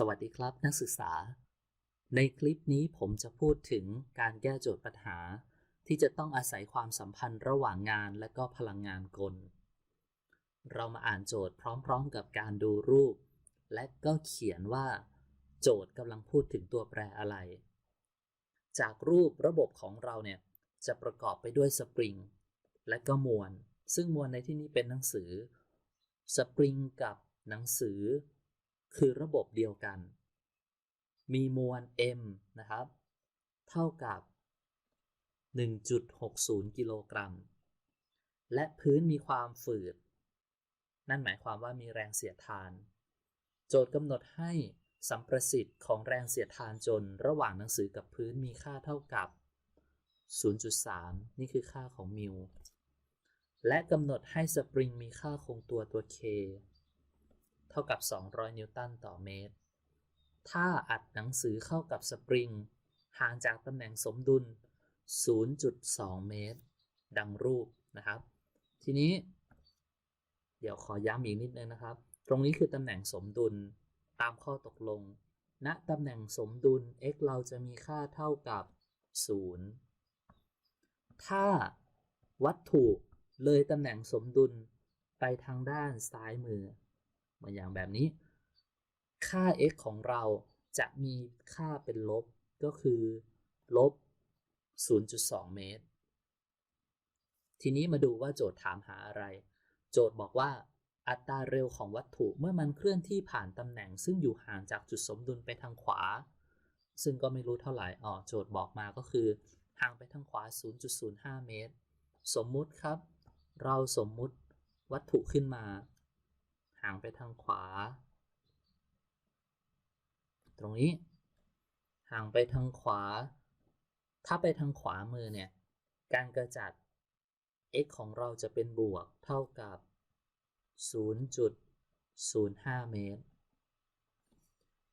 สวัสดีครับนักศึกษา ในคลิปนี้ผมจะพูดถึงการแก้โจทย์ปัญหา ที่จะต้องอาศัยความสัมพันธ์ระหว่างงานและก็พลังงานกล เรามาอ่านโจทย์พร้อมๆกับการดูรูป และก็เขียนว่า โจทย์กำลังพูดถึงตัวแปรอะไร จากรูประบบของเราเนี่ยจะประกอบไปด้วยสปริงและก็มวล ซึ่งมวลในที่นี้เป็นหนังสือ สปริงกับหนังสือ คือระบบเดียวกัน มีมวล m นะครับ เท่ากับ 1.60 กิโลกรัม และพื้นมีความฝืด นั่นหมายความว่ามีแรงเสียดทาน โจทย์กำหนดให้สัมประสิทธิ์ของแรงเสียดทานจนระหว่างหนังสือกับพื้นมีค่าเท่ากับ 0.3 นี่คือค่าของมิวและกำหนดให้สปริงมีค่าคงตัวตัว k เท่ากับ 200 นิวตันต่อเมตร ถ้าอัดหนังสือเข้ากับสปริง ห่างจากตำแหน่งสมดุล 0.2 เมตร ดังรูปนะครับ ทีนี้ เดี๋ยวขอย้ำอีกนิดนึงนะครับ ตรงนี้คือตำแหน่งสมดุลตามข้อตกลงณตำแหน่งสมดุล x เราจะมีค่าเท่ากับ 0 ถ้าวัตถุเลยตำแหน่งสมดุลไปทางด้านซ้ายมือ มือนอย่างแบบนี้ ค่า x ของเราจะมีค่าเป็นลบก็คือลบ 0.2 เมตร ทีนี้มาดูว่าโจทย์ถามหาอะไร โจทย์บอกว่าอัตราเร็วของวัตถุเมื่อมันเคลื่อนที่ผ่านตำแหน่ง ซึ่งอยู่ห่างจากจุดสมดุลไปทางขวา ซึ่งก็ไม่รู้เท่าไหร่อ๋อโจทย์บอกมาก็คือ ห่างไปทางขวา 0.05 เมตร สมมุติครับ เราสมมุติวัตถุขึ้นมา ห่างไปทางขวา ตรงนี้ ห่างไปทางขวา ถ้าไปทางขวามือเนี่ย การกระจัด x ของเราจะเป็นบวกเท่ากับ 0.05 เมตร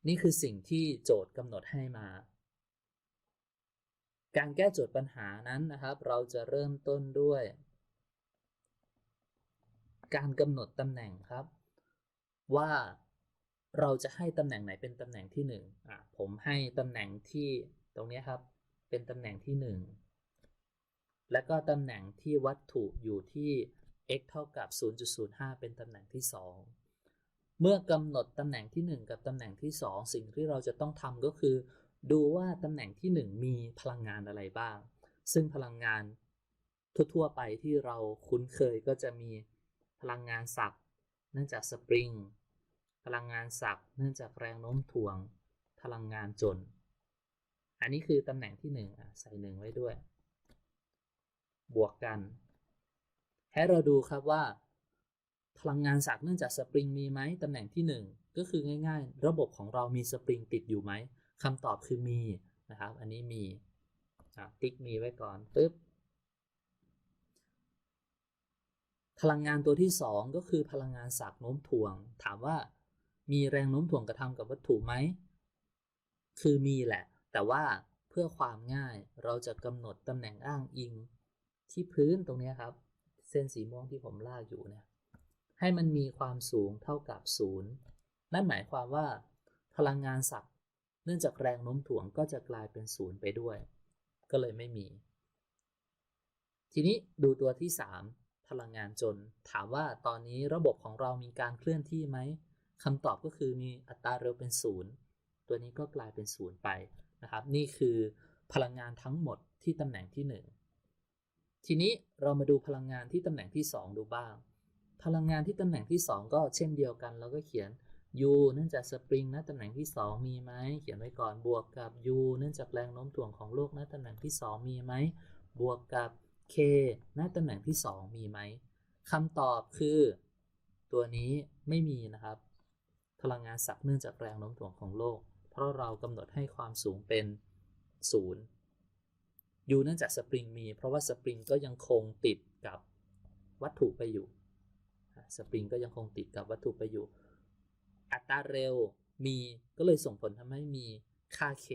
นี่คือสิ่งที่โจทย์กำหนดให้มา การแก้โจทย์ปัญหานั้นนะครับ เราจะเริ่มต้นด้วย การกำหนดตำแหน่งครับ ว่าเราจะให้ตำแหน่งไหนเป็นตำแหน่งที่1อะผมให้ตำแหน่งที่ตรงนี้ครับ เป็นตำแหน่งที่1และก็ตำแหน่งที่วัตถุอยู่ที่ x เท่ากับ 0.05 เป็นตำแหน่งที่ 2 เมื่อกำหนดตำแหน่งที่ 1 กับตำแหน่งที่ 2 สิ่งที่เราจะต้องทำก็คือ ดูว่าตำแหน่งที่ 1 มีพลังงานอะไรบ้าง ซึ่งพลังงานทั่วๆไปที่เราคุ้นเคยก็จะมีพลังงานสักเนื่องจากสปริง พลังงานสักเนื่องจากแรงโน้มถ่วง พลังงานจน อันนี้คือตำแหน่งที่ 1 อะ ใส่หนึ่งไว้ด้วย บวกกัน ให้เราดูครับว่า พลังงานสักเนื่องจากสปริงมีไหมตำแหน่งที่ 1 ก็คือง่าย ๆ ระบบของเรามีสปริงติดอยู่ไหมคำตอบคือมีนะครับ อันนี้มีติ๊กมีไว้ก่อนปึ๊บ พลังงานตัวที่ 2 ก็คือพลังงานสักโน้มถ่วง ถามว่า มีแรงโน้มถ่วงกระทำกับวัตถุไหม คือมีแหละ แต่ว่าเพื่อความง่ายเราจะกำหนดตำแหน่งอ้างอิง ที่พื้นตรงนี้ครับ เส้นสีม่วงที่ผมลากอยู่เนี่ยให้มันมีความสูงเท่ากับ 0 นั่นหมายความว่า พลังงานสักเนื่องจากแรงโน้มถ่วงก็จะกลายเป็น 0 ไปด้วย ก็เลยไม่มี ทีนี้ดูตัวที่ 3 พลังงานจน ถามว่าตอนนี้ระบบของเรามีการเคลื่อนที่ไหมคำตอบก็คือมีอัตราเร็วเป็น0ตัวนี้ก็กลายเป็น0ไปนะครับ นี่คือพลังงานทั้งหมดที่ตำแหน่งที่ 1 ทีนี้เรามาดูพลังงานที่ตำแหน่งที่ 2 ดูบ้าง พลังงานที่ตำแหน่งที่ 2 ก็เช่นเดียวกันเราก็เขียน u เนื่องจากสปริงนะตำแหน่งที่ 2 มีไหมเขียนไว้ก่อนบวกกับ u เนื่องจากแรงโน้มถ่วงของโลกนะตำแหน่งที่ 2 มีไหมบวกกับ k ณตำแหน่งที่ 2 มีไหมคำตอบคือ ตัวนี้ไม่มีนะครับ พลังงานสักเนื่องจากแรงโน้มถ่วงของโลก เพราะเรากำหนดให้ความสูงเป็น 0 u เนื่องจากสปริงมี เพราะว่าสปริงก็ยังคงติดกับวัตถุไปอยู่ สปริงก็ยังคงติดกับวัตถุไปอยู่ อัตราเร็วมีก็เลยส่งผลทำให้มีค่า k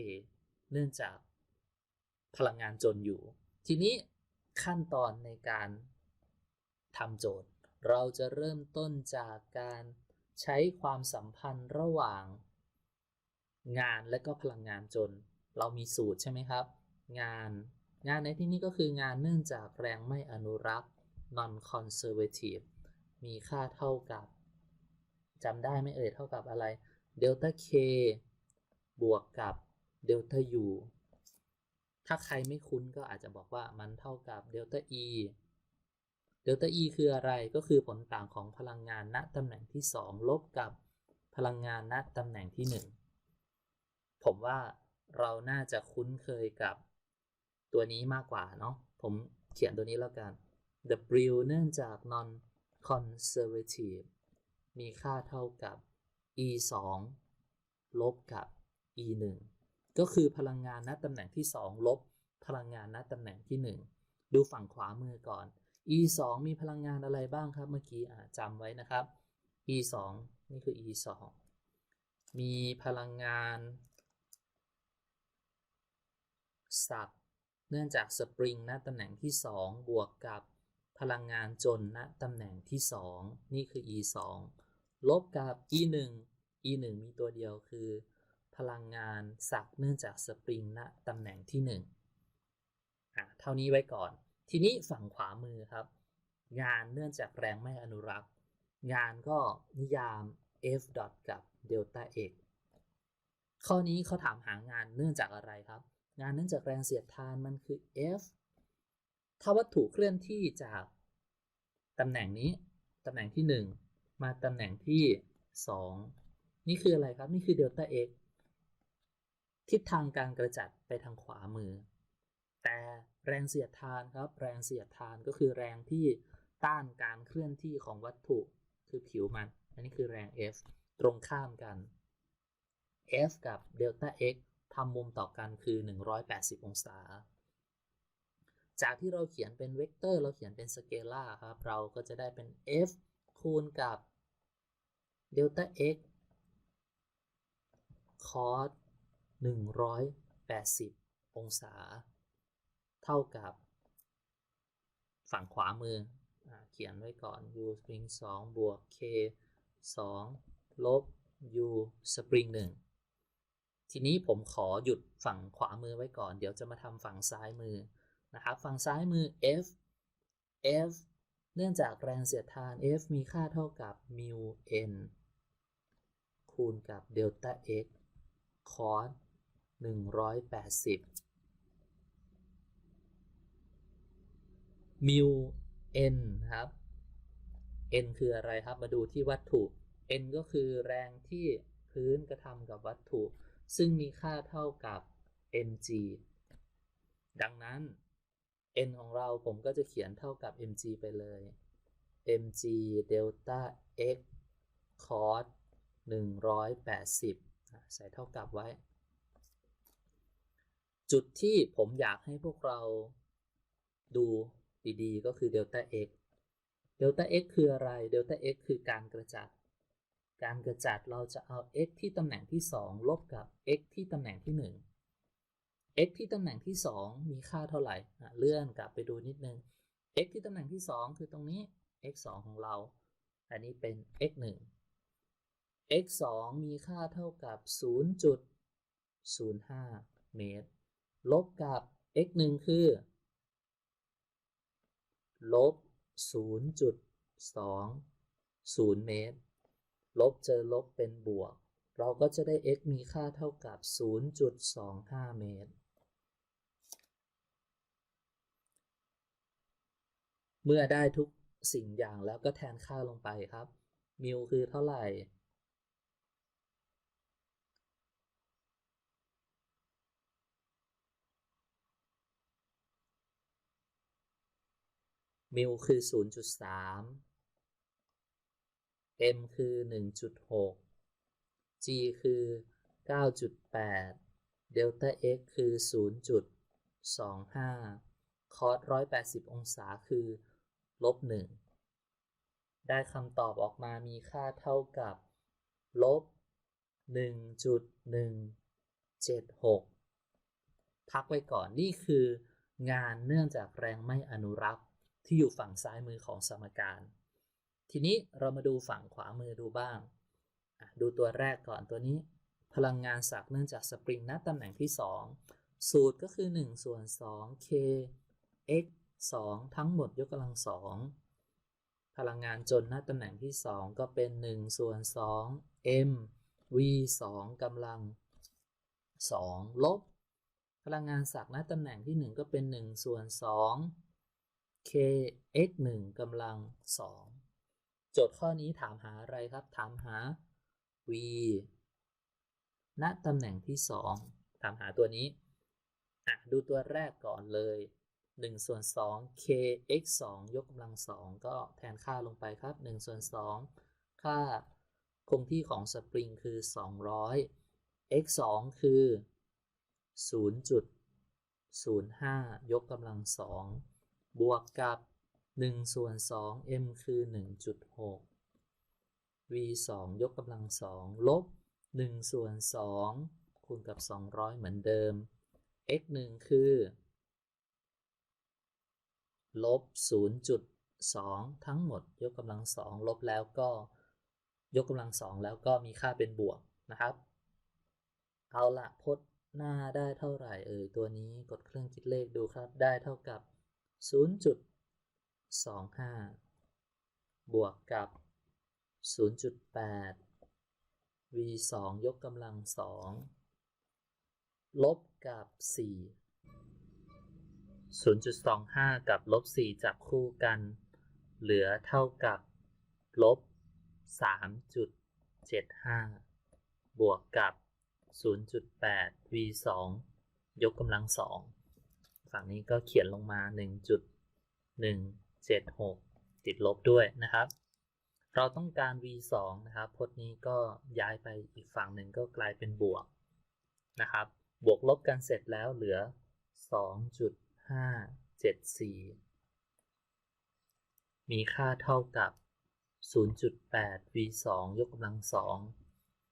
เนื่องจากพลังงานจนอยู่ ทีนี้ ขั้นตอนในการทำโจทย์ เราจะเริ่มต้นจากการใช้ความสัมพันธ์ระหว่าง งานและก็พลังงานจน เรามีสูตรใช่ไหมครับ งาน งานในที่นี้ก็คืองานเนื่องจากแรงไม่อนุรักษ์ non conservative มีค่าเท่ากับจำได้ไหมเอ่ยเท่ากับอะไรเดลต้า k บวกกับเดลต้า u ถ้าใครไม่คุ้นก็อาจจะบอกว่ามันเท่ากับเดลต้า e เดลต้า e คืออะไรก็คือผลต่างของพลังงานณตำแหน่งที่ 2 ลบกับพลังงานณตำแหน่งที่ 1 ผมว่าเราน่าจะคุ้นเคยกับตัวนี้มากกว่าเนาะผมเขียนตัวนี้แล้วกัน W เนื่องจาก non conservative มีค่าเท่ากับ e 2ลบกับ e 1 ก็คือพลังงานณตำแหน่งที่ 2 ลบ พลังงานณตำแหน่งที่ 1 ดูฝั่งขวามือก่อน e 2มีพลังงานอะไรบ้างครับ เมื่อกี้จำไว้นะครับ e 2นี่คือ e 2มีพลังงานสับเนื่องจากสปริงณตำแหน่งที่ 2 บวกกับพลังงานจนณตำแหน่งที่ 2 นี่คือ e 2ลบกับ e 1 e 1มีตัวเดียวคือ พลังงานสักเนื่องจากสปริงณตำแหน่งที่1อะเท่านี้ไว้ก่อน ทีนี้ฝั่งขวามือครับ งานเนื่องจากแรงไม่อนุรักษ์ งานก็นิยาม F. กับเดลต้า x ข้อนี้เขาถามหางานเนื่องจากอะไรครับ งานเนื่องจากแรงเสียดทานมันคือ F ถ้าวัตถุเคลื่อนที่จากตำแหน่งนี้ตำแหน่งที่ 1 มาตำแหน่งที่ 2 นี่คืออะไรครับ นี่คือเดลต้า x ทิศทางการกระจัดไปทางขวามือ แต่แรงเสียดทานครับ แรงเสียดทานก็คือแรงที่ต้านการเคลื่อนที่ของวัตถุคือผิวมัน อันนี้คือแรง F ตรงข้ามกัน F กับเดลต้า x ทำมุมต่อกันคือ 180 องศา จากที่เราเขียนเป็นเวกเตอร์ เราเขียนเป็นสเกลาร์ครับ เราก็จะได้เป็น f คูณกับเดลต้า x cos 180 องศา เท่ากับ ฝั่งขวามืออเขียนไว้ก่อน u spring 2 บวก k 2 ลบ u spring 1 ทีนี้ผมขอหยุดฝั่งขวามือไว้ก่อน เดี๋ยวจะมาทำฝั่งซ้ายมือนะครับ ฝั่งซ้ายมือ f f เนื่องจากแรงเสียดทาน f มีค่าเท่ากับ mu n คูณกับเดลต้า x cos n นะครับ n คืออะไรครับ มาดูที่วัตถุ n ก็คือแรงที่พื้นกระทำกับวัตถุ ซึ่งมีค่าเท่ากับ mg ดังนั้น n ของเราผมก็จะเขียนเท่ากับ mg ไปเลย mg delta x cos 180 ใส่เท่ากับไว้ จุดที่ผมอยากให้พวกเราดูดี ๆ ก็คือ delta x delta x คืออะไร delta x คือการกระจัด การกระจัดเราจะเอา x ที่ตำแหน่งที่ 2 ลบกับ x ที่ตำแหน่งที่ 1 x ที่ตำแหน่งที่ 2 มีค่าเท่าไหร่เลื่อนกลับไปดูนิดนึง x ที่ตำแหน่งที่ 2 คือตรงนี้ x 2 ของเรา อันนี้เป็น x 1 x 2มีค่าเท่ากับ 0.05 เมตร ลบกับ x 1คือ ลบ 0.20 เมตร ลบเจอลบเป็นบวก เราก็จะได้ x มีค่าเท่ากับ 0.25 เมตร เมื่อได้ทุกสิ่งอย่างแล้วก็แทนค่าลงไปครับ มิวคือเท่าไหร่ มิลคือ 0.3 m คือ 1.6 g คือ 9.8 เดลต้า x คือ 0.25 คอส180 องศาคือ ลบ 1 ได้คำตอบออกมามีค่าเท่ากับ ลบ 1.176 พักไว้ก่อนนี่คืองานเนื่องจากแรงไม่อนุรักษ์ ที่อยู่ฝั่งซ้ายมือของสมการ ทีนี้เรามาดูฝั่งขวามือดูบ้าง ดูตัวแรกก่อนตัวนี้ พลังงานสักเนื่องจากสปริงณตำแหน่งที่ 2 สูตรก็คือ 1 ส่วน 2 k x 2 ทั้งหมดยกกำลัง 2 พลังงานจนณตำแหน่งที่ 2 ก็เป็น 1 ส่วน 2 m v 2กำลัง 2 ลบ พลังงานสักณตำแหน่งที่ 1 ก็เป็น 1 ส่วน 2 k x 1กำลัง 2 โจทย์ข้อนี้ถามหาอะไรครับ ถามหา v ณตำแหน่งที่ 2 ถามหาตัวนี้อะดูตัวแรกก่อนเลย1ส่วน2 k x 2ยกกำลัง 2 ก็แทนค่าลงไปครับ1ส่วน2ค่าคงที่ของสปริงคือ 200 x 2คือ 0.05 ยกกำลัง 2 บวกกับ 1 ส่วน 2 m คือ 1.6 v 2ยกกำลัง 2 ลบ 1 ส่วน 2 คูณกับ 200 เหมือนเดิม x 1 คือ ลบ 0.2 ทั้งหมด ยกกำลัง 2 ลบแล้วก็ ยกกำลัง 2 แล้วก็มีค่าเป็นบวกนะครับ เอาละพจน์หน้าได้เท่าไหร่เอ่ยตัวนี้กดเครื่องคิดเลขดูครับ ได้เท่ากับ 0.25 บวกกับ 0.8 v 2ยกกำลัง2ลบกับ 4 0.25 กับลบ 4 จับคู่กัน เหลือเท่ากับลบ 3.75 บวกกับ 0.8 v 2ยกกำลัง2 ฝั่งนี้ก็เขียนลงมา 1.176 ติดลบด้วยนะครับ เราต้องการ v 2นะครับพจน์นี้ก็ย้ายไปอีกฝั่งหนึ่งก็กลายเป็นบวกนะครับ บวกลบกันเสร็จแล้วเหลือ 2.574 มีค่าเท่ากับ 0.8 v 2ยกกำลัง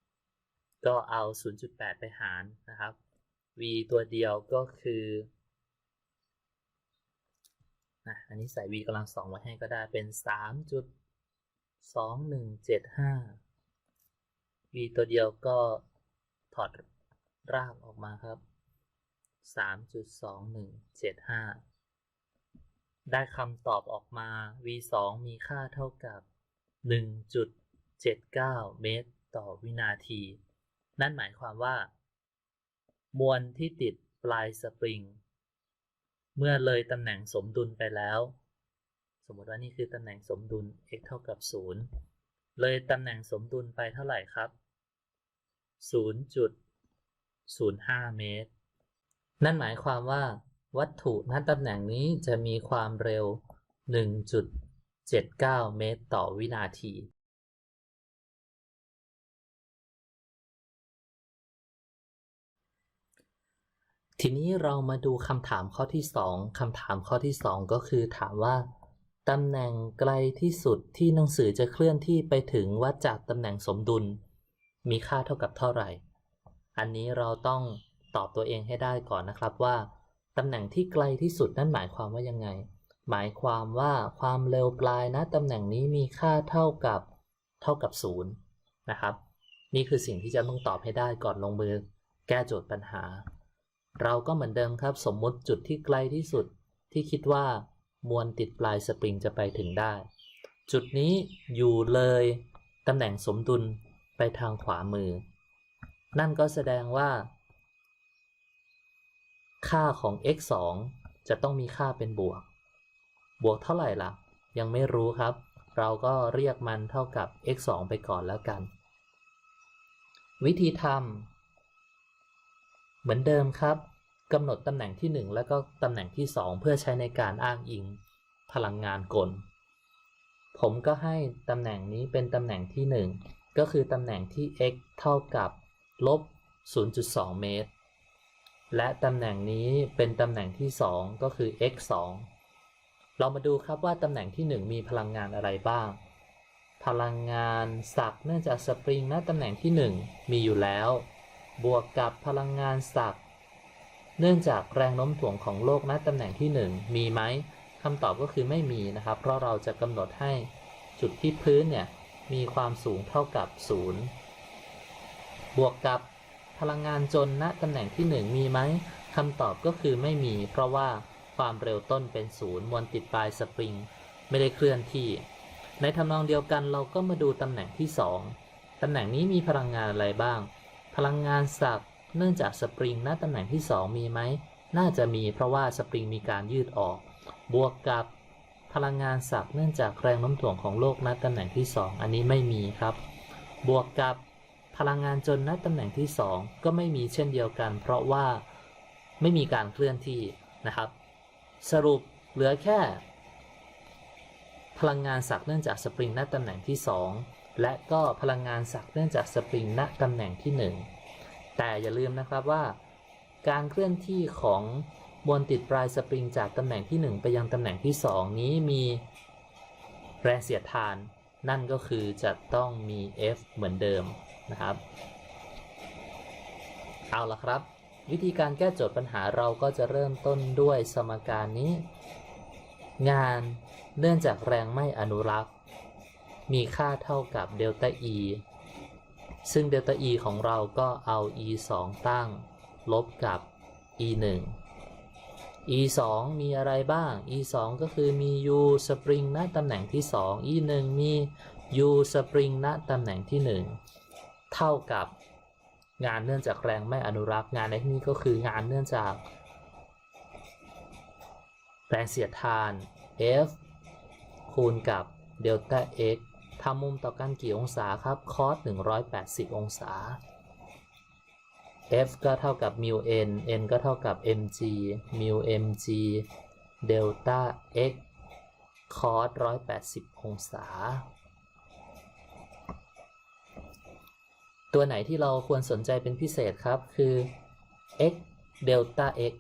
2 ก็เอา 0.8 ไปหารนะครับ v ตัวเดียวก็คือ อะอันนี้ใส่ v กำลัง2ไว้ให้ก็ได้เป็น3.2175 v ตัวเดียวก็ถอดรากออกมาครับ3.2175ได้คำตอบออกมา v 2มีค่าเท่ากับ1.79เมตรต่อวินาที นั่นหมายความว่า มวลที่ติดปลายสปริง เมื่อเลยตำแหน่งสมดุลไปแล้ว สมมติว่านี่คือตำแหน่งสมดุล x เท่ากับ 0 เลยตำแหน่งสมดุลไปเท่าไหร่ครับ 0.05 เมตร นั่นหมายความว่า วัตถุณตำแหน่งนี้จะมีความเร็ว 1.79 เมตรต่อวินาที ทีนี้เรามาดูคำถามข้อที่ 2คำถามข้อที่ 2 ก็คือถามว่าตำแหน่งไกลที่สุดที่หนังสือจะเคลื่อนที่ไปถึงวัดจากตำแหน่งสมดุล มีค่าเท่ากับเท่าไหร่ อันนี้เราต้องตอบตัวเองให้ได้ก่อนนะครับว่าตำแหน่งที่ไกลที่สุดนั่นหมายความว่ายังไง หมายความว่าความเร็วปลายนะตำแหน่งนี้มีค่าเท่ากับเท่ากับ0นะครับ นี่คือสิ่งที่จะต้องตอบให้ได้ก่อนลงมือแก้โจทย์ปัญหา เราก็เหมือนเดิมครับ สมมุติจุดที่ไกลที่สุดที่คิดว่ามวลติดปลายสปริงจะไปถึงได้ จุดนี้อยู่เลยตำแหน่งสมดุลไปทางขวามือ นั่นก็แสดงว่า ค่าของ x 2จะต้องมีค่าเป็นบวก บวกเท่าไหร่ล่ะ ยังไม่รู้ครับ เราก็เรียกมันเท่ากับ x 2ไปก่อนแล้วกัน วิธีทำเหมือนเดิมครับ กำหนดตำแหน่งที่ 1 แล้วก็ตำแหน่งที่ 2 เพื่อใช้ในการอ้างอิงพลังงานกล ผมก็ให้ตำแหน่งนี้เป็นตำแหน่งที่ 1 ก็คือตำแหน่งที่ x เท่ากับลบ 0.2 เมตร และตำแหน่งนี้เป็นตำแหน่งที่ 2 ก็คือ x 2เรามาดูครับว่าตำแหน่งที่ 1 มีพลังงานอะไรบ้าง พลังงานสักเนื่องจากสปริงณตำแหน่งที่ 1 มีอยู่แล้ว บวกกับพลังงานสัก เนื่องจากแรงโน้มถ่วงของโลกณตำแหน่งที่ 1 มีไหมคำตอบก็คือไม่มีนะครับ เพราะเราจะกำหนดให้จุดที่พื้นเนี่ยมีความสูงเท่ากับ 0 บวกกับพลังงานจนณตำแหน่งที่ 1 มีไหมคำตอบก็คือไม่มี เพราะว่าความเร็วต้นเป็นศูนย์มวลติดปลายสปริง ไม่ได้เคลื่อนที่ ในทำนองเดียวกันเราก็มาดูตำแหน่งที่ 2ตำแหน่งนี้มีพลังงานอะไรบ้าง พลังงานสัก เนื่องจากสปริงณตำแหน่งที่ 2 มีไหม น่าจะมีเพราะว่าสปริงมีการยืดออก บวกกับพลังงานสักเนื่องจากแรงโน้มถ่วงของโลกณตำแหน่งที่ 2 อันนี้ไม่มีครับ บวกกับพลังงานจนณตำแหน่งที่ 2 ก็ไม่มีเช่นเดียวกัน เพราะว่าไม่มีการเคลื่อนที่นะครับ สรุปเหลือแค่ พลังงานสักเนื่องจากสปริงณตำแหน่งที่ 2 และก็พลังงานสักเนื่องจากสปริงณตำแหน่งที่ 1 แต่อย่าลืมนะครับว่า การเคลื่อนที่ของมวลติดปลายสปริงจากตำแหน่งที่ 1 ไปยังตำแหน่งที่ 2 นี้มีแรงเสียดทาน นั่นก็คือจะต้องมี F เหมือนเดิมนะครับ เอาละครับ วิธีการแก้โจทย์ปัญหาเราก็จะเริ่มต้นด้วยสมการนี้ งานเนื่องจากแรงไม่อนุรักษ์ มีค่าเท่ากับเดลต้า E ซึ่งเดลต้า E ของเราก็เอา E 2ตั้ง ลบกับ E 1 E 2มีอะไรบ้าง E 2ก็คือมี U สปริงณตำแหน่งที่ 2 E 1มี U สปริงณตำแหน่งที่ 1 เท่ากับงานเนื่องจากแรงไม่อนุรักษ์งานในที่นี้ก็คืองานเนื่องจาก แรงเสียดทาน F คูณกับเดลต้า x ทำมุมต่อกันกี่องศาครับ คอส180 องศา F ก็เท่ากับ mu n n ก็เท่ากับ mg mu mg เดลต้า x คอส180 องศา ตัวไหนที่เราควรสนใจเป็นพิเศษครับ คือ x เดลต้า x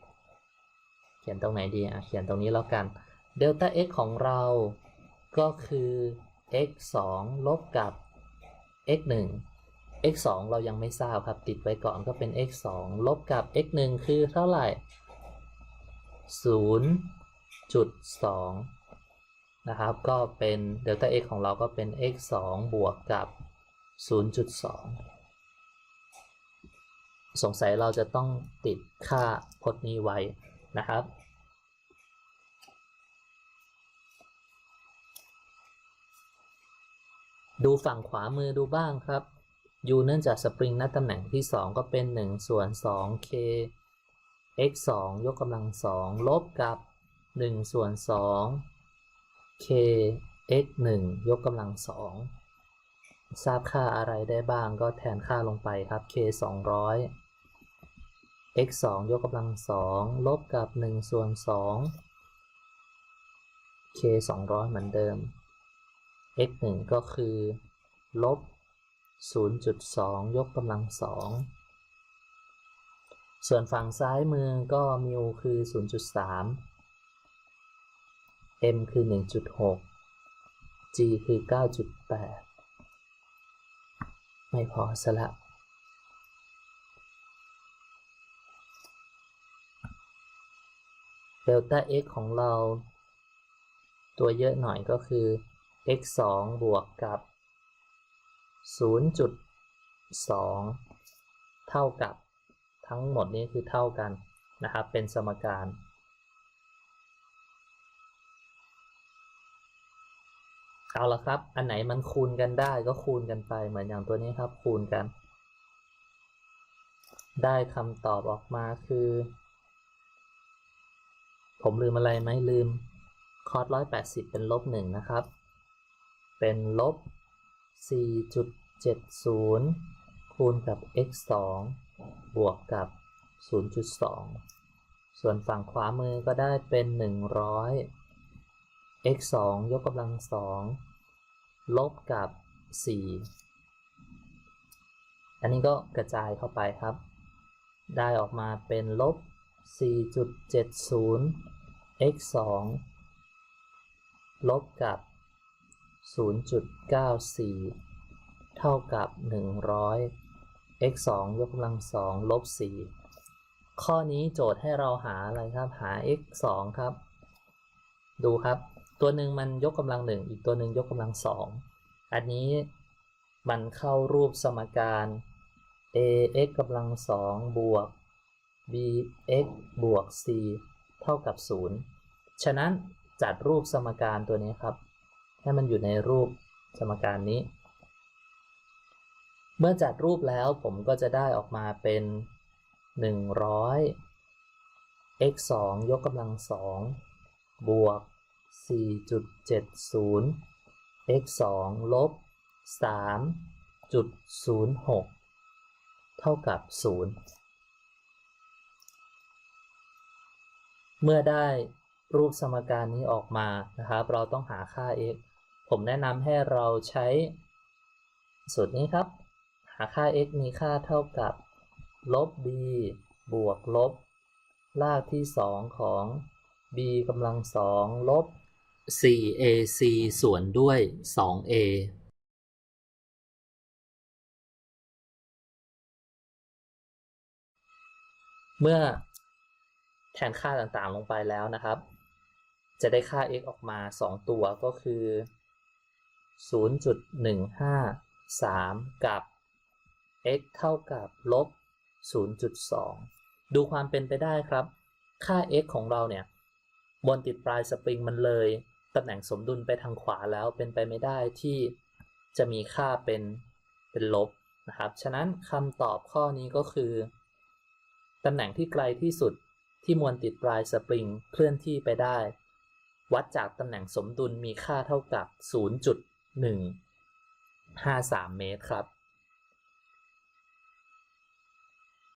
เขียนตรงไหนดีอะเขียนตรงนี้แล้วกันเดลต้า x ของเราก็คือ x 2ลบกับ x 1 x 2เรายังไม่ทราบครับ ติดไว้ก่อนก็เป็น x 2ลบกับ x 1คือเท่าไหร่ 0.2 นะครับ ก็เป็นเดลต้า x ของเราก็เป็น x 2บวกกับ 0.2 สงสัยเราจะต้องติดค่าพจน์นี้ไว้นะครับ ดูฝั่งขวามือดูบ้างครับ u เนื่องจากสปริงณตำแหน่งที่ 2 ก็เป็น 1 ส่วน 2 k x 2ยกกำลัง 2 ลบกับ 1 ส่วน 2 k x 1ยกกำลัง 2 ทราบค่าอะไรได้บ้างก็แทนค่าลงไปครับ k 200 x 2ยกกำลัง 2 ลบกับ 1 ส่วน 2 k 200 เหมือนเดิม x 1ก็คือ ลบ 0.2 ยกกำลัง2ส่วนฝั่งซ้ายมือก็มิวคือ 0.3 m คือ 1.6 g คือ 9.8 ไม่พอสละเดลต้า x ของเรา ตัวเยอะหน่อยก็คือ x 2บวกกับ 0.2 เท่ากับทั้งหมดนี้คือเท่ากันนะครับ เป็นสมการ เอาละครับ อันไหนมันคูณกันได้ก็คูณกันไปเหมือนอย่างตัวนี้ครับคูณกัน ได้คำตอบออกมาคือ ผมลืมอะไรไหมลืม คอส180เป็นลบหนึ่งนะครับ เป็นลบ 4.70 คูณกับ x 2บวกกับ 0.2 ส่วนฝั่งขวามือก็ได้เป็น 100 x 2ยกกำลัง 2 ลบกับ 4 อันนี้ก็กระจายเข้าไปครับ ได้ออกมาเป็นลบ 4.70 x 2ลบกับ 0.94 เท่ากับ 100 x 2ยกกำลัง2ลบ 4 ข้อนี้โจทย์ให้เราหาอะไรครับ หา x 2ครับ ดูครับ ตัวหนึ่งมันยกกำลัง1อีกตัวหนึ่งยกกำลัง2อันนี้มันเข้ารูปสมการ ax กำลังสองบวก bx บวก c เท่ากับ 0 ฉะนั้นจัดรูปสมการตัวนี้ครับ ให้มันอยู่ในรูปสมการนี้ เมื่อจัดรูปแล้วผมก็จะได้ออกมาเป็น 100 x 2ยกกำลังสองบวก 4.70 x 2ลบ 3.06 เท่ากับ 0 เมื่อได้รูปสมการนี้ออกมานะครับ เราต้องหาค่า x ผมแนะนำให้เราใช้สูตรนี้ครับ หาค่า x มีค่าเท่ากับ ลบ b บวกลบ รากที่ 2 ของ b กำลังสองลบ 4ac ส่วนด้วย 2a เมื่อแทนค่าต่างๆลงไปแล้วนะครับ จะได้ค่า x ออกมา 2 ตัวก็คือ 0.153 กับ x เท่ากับลบ 0.2 ดูความเป็นไปได้ครับ ค่า x ของเราเนี่ยบนติดปลายสปริงมันเลย ตำแหน่งสมดุลไปทางขวาแล้วเป็นไปไม่ได้ที่จะมีค่าเป็นเป็นลบนะครับ ฉะนั้นคำตอบข้อนี้ก็คือ ตำแหน่งที่ไกลที่สุดที่มวลติดปลายสปริงเคลื่อนที่ไปได้ วัดจากตำแหน่งสมดุลมีค่าเท่ากับ 1 53 เมตรครับ